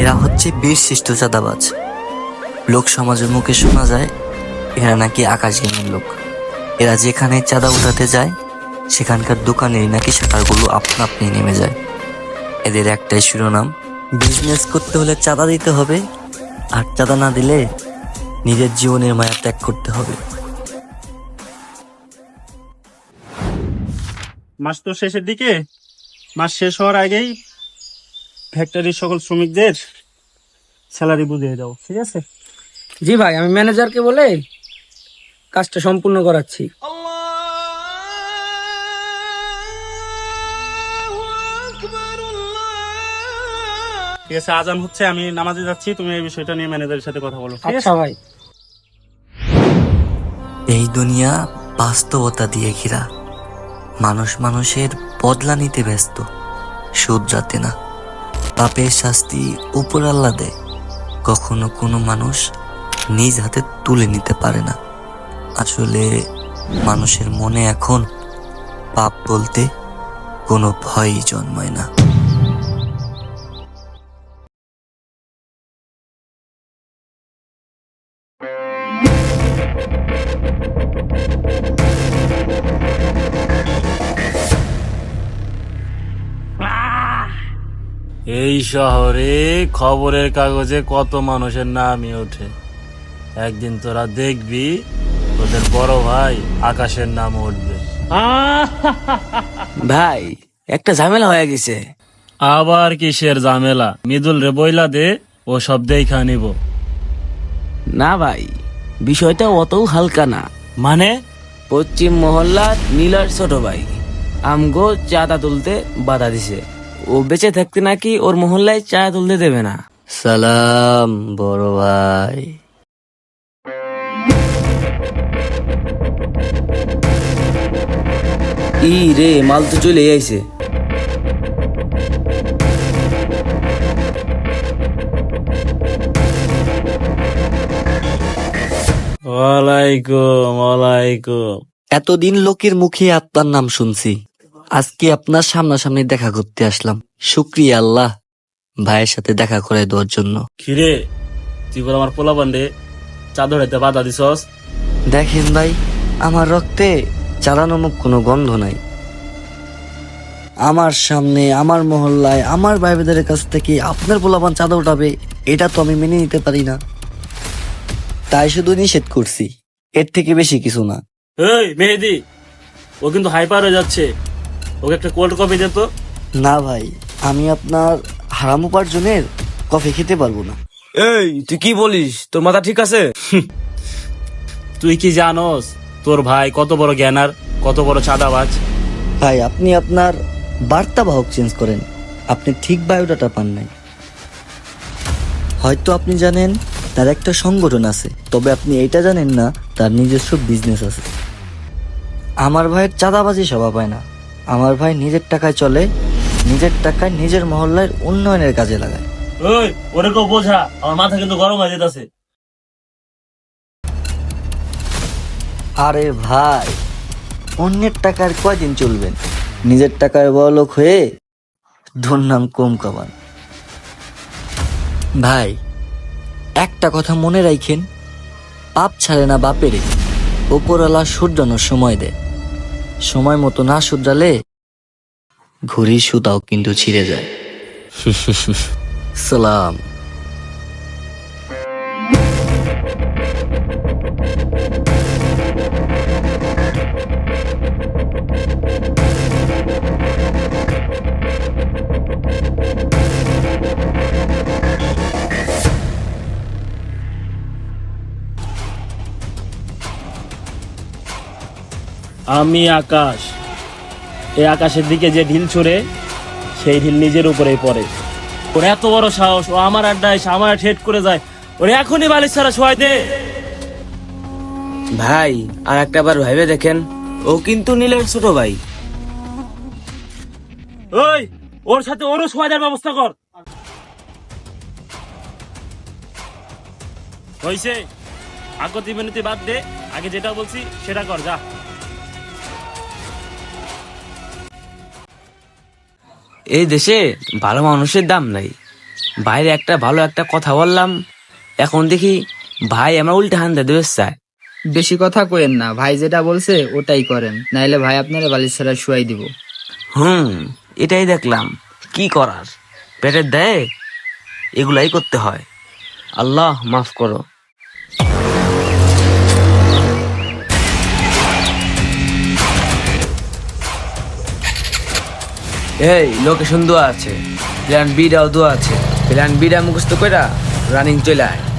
এরা হচ্ছে বীর সৃষ্ট চাঁদাবাজ। লোক সমাজের মুখে শোনা যায়, এরা নাকি আকাশ লোক। এরা যেখানে চাঁদা উঠাতে যায়, সেখানকার দোকানেই নাকি শাটারগুলো আপনা আপনি নেমে যায়। এদের একটাই শিরোনাম বিজনেস করতে হলে চাঁদা দিতে হবে, আর চাঁদা না দিলে নিজের জীবনের মায়া ত্যাগ করতে হবে। মাস তো শেষের দিকে। মাস শেষ হওয়ার আগেই ফ্যাক্টরির সকল শ্রমিকদের স্যালারি বুঝিয়ে দাও ঠিক আছে? জি ভাই আমি ম্যানেজারকে বলে কাজটা সম্পূর্ণ করাচ্ছি। ঠিক আছে আজান হচ্ছে আমি নামাজে যাচ্ছি তুমি এই বিষয়টা নিয়ে ম্যানেজারের সাথে কথা বলো ঠিক আছে? আচ্ছা ভাই। এই দুনিয়া বাস্তবতা দিয়ে ঘেরা। মানুষ মানুষের বদলা নিতে ব্যস্ত সুদ যাতে না। পাপের শাস্তি উপর আল্লাহ দেয়। কখনো কোনো মানুষ নিজ হাতে তুলে নিতে পারে না। আসলে মানুষের মনে এখন পাপ বলতে কোনো ভয়ই জন্মায় না। এই শহরে খবরের কাগজে কত মানুষের নামই ওঠে। একদিন তোরা দেখবি তোদের বড় ভাই আকাশের নাম উঠবে। ভাই একটা ঝামেলা হয়ে গেছে। আবার কিসের ঝামেলা? মিদুল রে বইলা দে ও সব দেখা নিব। না ভাই বিষয়টা অতও হালকা না। মানে? পশ্চিম মহল্লার নীলার ছোট ভাই। আমগো চাঁদা তুলতে বাধা দিছে। ও বেঁচে থাকতে নাকি ওর মহল্লায় চা তুলতে দেবে না। সালাম বড় ভাই। ই রে মাল তো চলে আইছে। ওয়ালাইকুম ওয়ালাইকুম। এতদিন লোকের মুখে আপনার নাম শুনছি। আজকে আপনার সামনাসামনি দেখা করতে আসলাম। শুক্রিয়া আল্লাহ ভাইয়ের সাথে দেখা করে দেওয়ার জন্য। খিরে তুই বল আমার পোলা বান্ডে চাদর হাইতে বাধা দিছস? দেখেন ভাই আমার রক্তে চালানোমুখ কোনো গন্ধ নাই। আমার সামনে আমার মহল্লায় আমার ভাই কাছ থেকে আপনার পোলাপান চাঁদা উঠাবে এটা তো আমি মেনে নিতে পারি না। তাই শুধু নিষেধ করছি। এর থেকে বেশি কিছু না। এই মেহেদি ও কিন্তু হাইপার হয়ে যাচ্ছে। ওকে একটা কোল্ড কফি দে তো। না ভাই আমি আপনার হারাম উপার্জনের কফি খেতে পারব না। এই তুই কি বলিস? তোর মাথা ঠিক আছে? তুই কি জানোস তোর ভাই কত বড় জ্ঞানার কত বড় চাঁদাবাজ? ভাই আপনি আপনার বার্তা বাহক চেঞ্জ করেন। আপনি ঠিক বায়োডাটা পান নাই। হয়তো আপনি জানেন তার একটা সংগঠন আছে। তবে আপনি এটা জানেন না তার নিজস্ব বিজনেস আছে। আমার ভাইয়ের চাঁদাবাজি স্বভাব পায় না। আমার ভাই নিজের টাকায় চলে নিজের টাকায় নিজের মহল্লার উন্নয়নের কাজে লাগায়। ওই ওরে কেউ বোঝা আমার মাথা কিন্তু গরম হয়ে যেতেছে। আরে ভাই অন্যের টাকার কয়দিন চলবেন? নিজের টাকায় বড়লোক হয়ে দুর্নাম কম কামান। ভাই একটা কথা মনে রাখেন পাপ ছাড়ে না বাপেরে ওপরওয়ালা সূর্যানোর সময় দে। সময় মতো না শুধরালে ঘুরি সুতাও কিন্তু ছিঁড়ে যায়। সালাম। আমি আকাশ। এই আকাশের দিকে যে ঢিল ছড়ে সেই ঢিল নিজের উপরেই পড়ে। ওর এত বড় সাহস ও আমার আড্ডায় এসে আমার ঠেট করে যায়। ওরে এখনই বালিশ ছাড়া শোয়াই দে। ভাই আর একটা বার ভাইবে দেখেন। ও কিন্তু নীলের ছোট ভাই। ওই ওর সাথে ওরও শোয়া দেওয়ার ব্যবস্থা কর। হয়েছে আগতি মিনতি বাদ দে আগে যেটা বলছি সেটা কর যা। এই দেশে ভালো মানুষের দাম নাই। বাইরে একটা ভালো একটা কথা বললাম এখন দেখি ভাই আমার উল্টে হান্দে দেবে চায় বেশি কথা কইেন না ভাই যেটা বলছে ওটাই করেন নাইলে ভাই আপনারা বালিশ ছাড়া শুয়াই দিব। হুম এটাই দেখলাম কি করার? পেটের দেয় এগুলাই করতে হয়। আল্লাহ মাফ করো। এই, লোকেশন দোয়া আছে। প্ল্যান বিটাও দেওয়া আছে। প্ল্যান বিটা মুখস্ত কইরা রানিং চলে আয়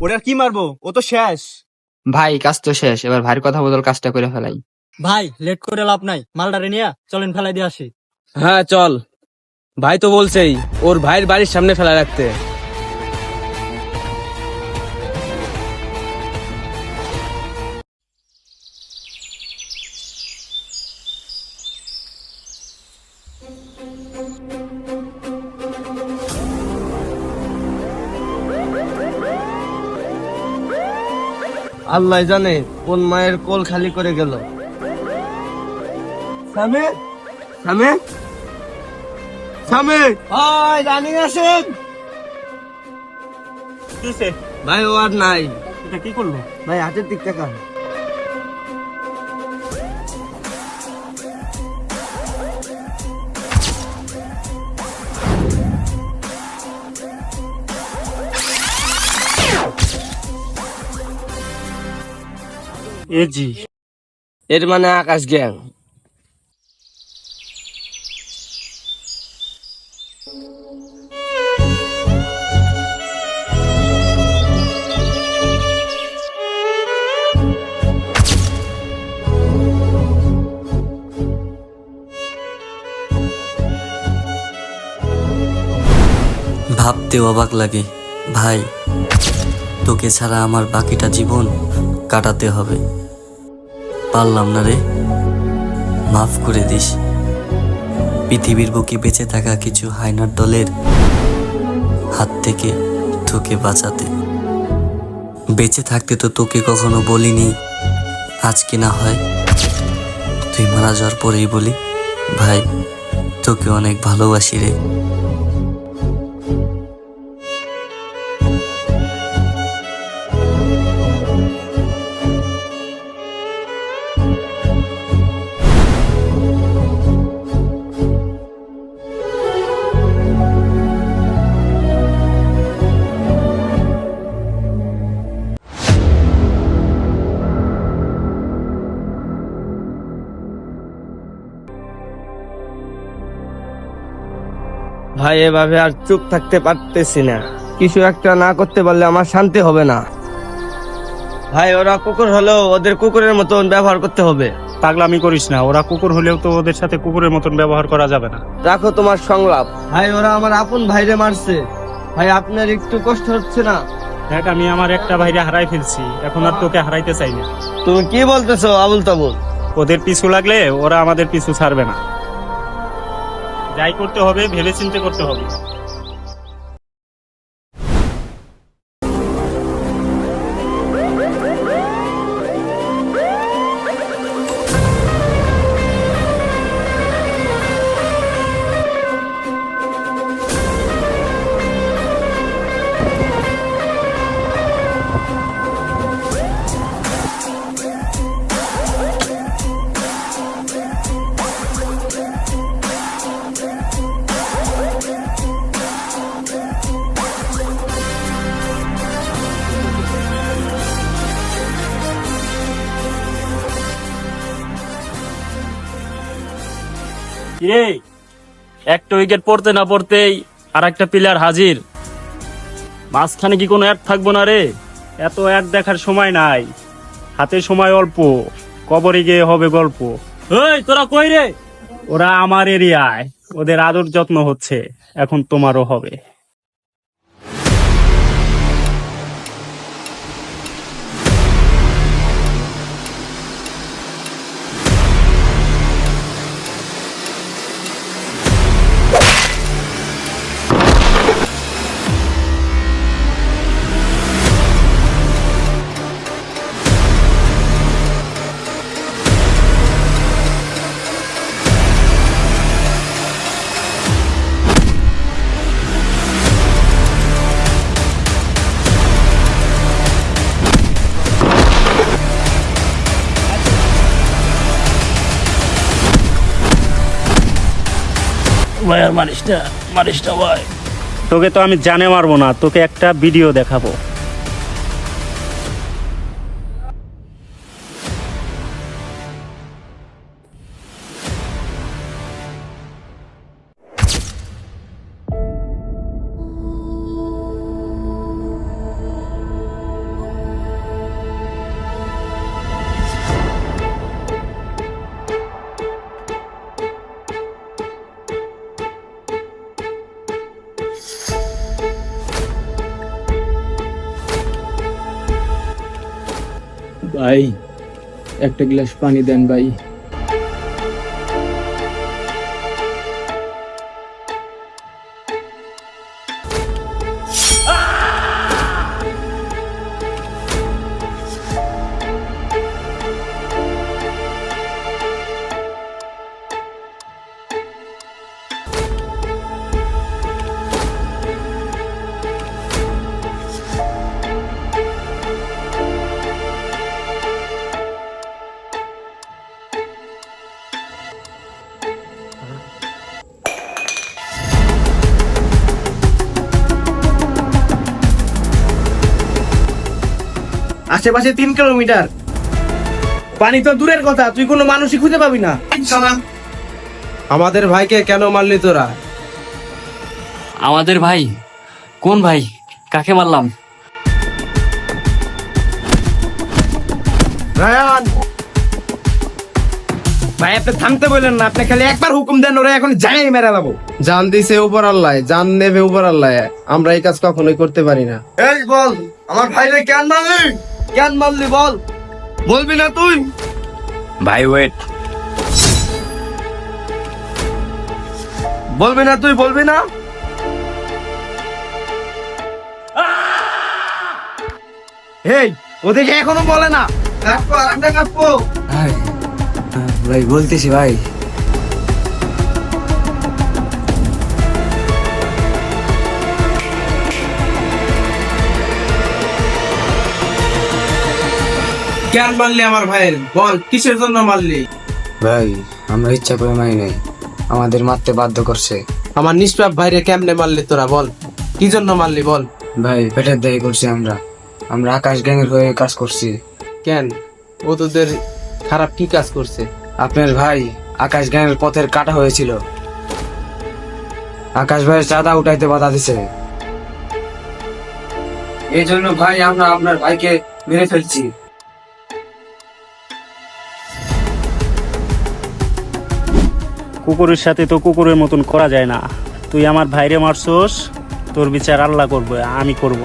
ওরা কি মারবো? ও তো শেষ। ভাই কাজ তো শেষ। এবার ভাইয়ের কথা বদল কাজটা করে ফেলাই। ভাই লেট করে লাভ নাই। মালদারে নিয়ে চলেন ফেলাই দিয়ে আসি। হ্যাঁ চল। ভাই তো বলছেই ওর ভাইয়ের বাড়ির সামনে ফেলা রাখতে। আল্লাহ জানে কোন মায়ের কোল খালি করে গেল। ভাই রানিং আসেন। ভাই ও আর নাই। এটা কি করল? ভাই হাতের দিক তাকান এ জি। এর মানে আকাশ গ্যাং। ভাবতে অবাক লাগে। ভাই তোকে ছাড়া আমার বাকিটা জীবন কাটাতে হবে। পারলাম না রে। মাফ করে দিস। পৃথিবীর বুকে বেঁচে থাকা কিছু হাইনার দলের হাত থেকে তোকে বাঁচাতে। বেঁচে থাকতে তো তোকে কখনো বলিনি। আজকে না হয় তুই মারা যাওয়ার পরেই বলি, ভাই, তোকে অনেক ভালোবাসি রে। ভাই এভাবে আর চুপ থাকতে পারতেছি না। কিছু একটা না করতে পারলে আমার শান্তি হবে না। ভাই ওরা কুকুর হলেও ওদের কুকুরের মতন ব্যবহার করতে হবে। পাগলামি করিস না ওরা কুকুর হলেও তো ওদের সাথে কুকুরের মতন ব্যবহার করা যাবে না। রাখো তোমার সংলাপ। ভাই ওরা আমার আপন ভাইরে মারছে। ভাই আপনার একটু কষ্ট হচ্ছে না? দেখ আমি আমার একটা ভাইরে হারাই ফেলছি এখন আর তোকে হারাইতে চাই না। তুমি কি বলতেছো আবুল তাবুল? ওদের পিছু লাগলে ওরা আমাদের পিছু ছাড়বে না। যাই করতে হবে ভেবে চিন্তে করতে হবে। কিরে একটা উইকেট পড়তে না পড়তেই আর একটা প্লেয়ার হাজির। মাঝখানে কি কোনো অ্যাড থাকব না রে? এত অ্যাড দেখার সময় নাই। হাতে সময় অল্প। কবরে গিয়ে হবে গল্প। এই, তোরা কই রে? ওরা আমার এরিয়ায়। ওদের আদর যত্ন হচ্ছে। এখন তোমারও হবে। ভাই আর মারিস ভাই তোকে তো আমি জানে মারবো না তোকে একটা ভিডিও দেখাবো। ভাই একটা গ্লাস পানি দেন ভাই। আশেপাশে তিন কিলোমিটার। পানি তো দূরের কথা তুই কোনো মানুষই খুঁজে পাবি না। আমাদের ভাইকে কেন মারলি তোরা? আমাদের ভাই? কোন ভাই? কাকে মারলাম? রায়ান! ভাই আপনি থামতে বললেন না আপনি খালি একবার হুকুম দেন ওরা এখন যাই মেরে দেবো। জান দিছে উপর আল্লাহ জান নেবে উপর আল্লাহ। আমরা এই কাজ কখনোই করতে পারি না। এই বল আমার ভাইরে কেন মারলি কেন মারলি বল। বলবি না তুই। ভাই ওয়েট বলবি না তুই বলবি না। এই ওদিকে এখনও বলে না। কাটবো আরেকটা কাটবো ভাই বলতেছি ভাই। কেন মারলি আমার ভাইয়ের? বল কিসের জন্য মারলি? ভাই আমরা ইচ্ছা করে মারি নাই। আমাদের মারতে বাধ্য করছে। আমার নিষ্পাপ ভাইরে কেমনে মারলি তোরা বল? কি জন্য মারলি বল? ভাই পেটের দায়ী করছি আমরা। আমরা আকাশ গ্যাংয়ের হয়ে কাজ করছি। কেন? ও তোদের খারাপ কি কাজ করছে? আপনার ভাই আকাশ গ্যাংয়ের পথের কাটা হয়েছিল। আকাশ ভাইয়ের চাঁদা উঠাইতে বাধা দিছে। এই জন্য ভাই আমরা আপনার ভাইকে মেরে ফেলছি। কুকুরের সাথে তো কুকুরের মতন করা যায় না। তুই আমার ভাইরে মারছোস, তোর বিচার আল্লাহ করব, আমি করব।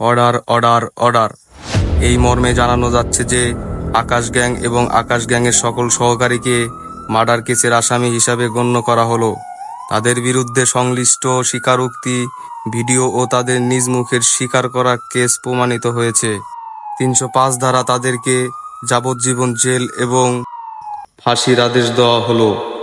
Order order order. এই মর্মে জানানো যাচ্ছে যে, আকাশ গ্যাং এবং আকাশ গ্যাংয়ের সকল সহকারীকে মার্ডার কেসের আসামি হিসাবে গণ্য করা হলো। তাদের বিরুদ্ধে সংশ্লিষ্ট স্বীকারোক্তি, ভিডিও ও তাদের নিজ মুখের স্বীকার করা কেস প্রমাণিত হয়েছে। তিনশো পাঁচ ধারা তাদেরকে যাবজ্জীবন জেল এবং ফাঁসির আদেশ দেওয়া হলো।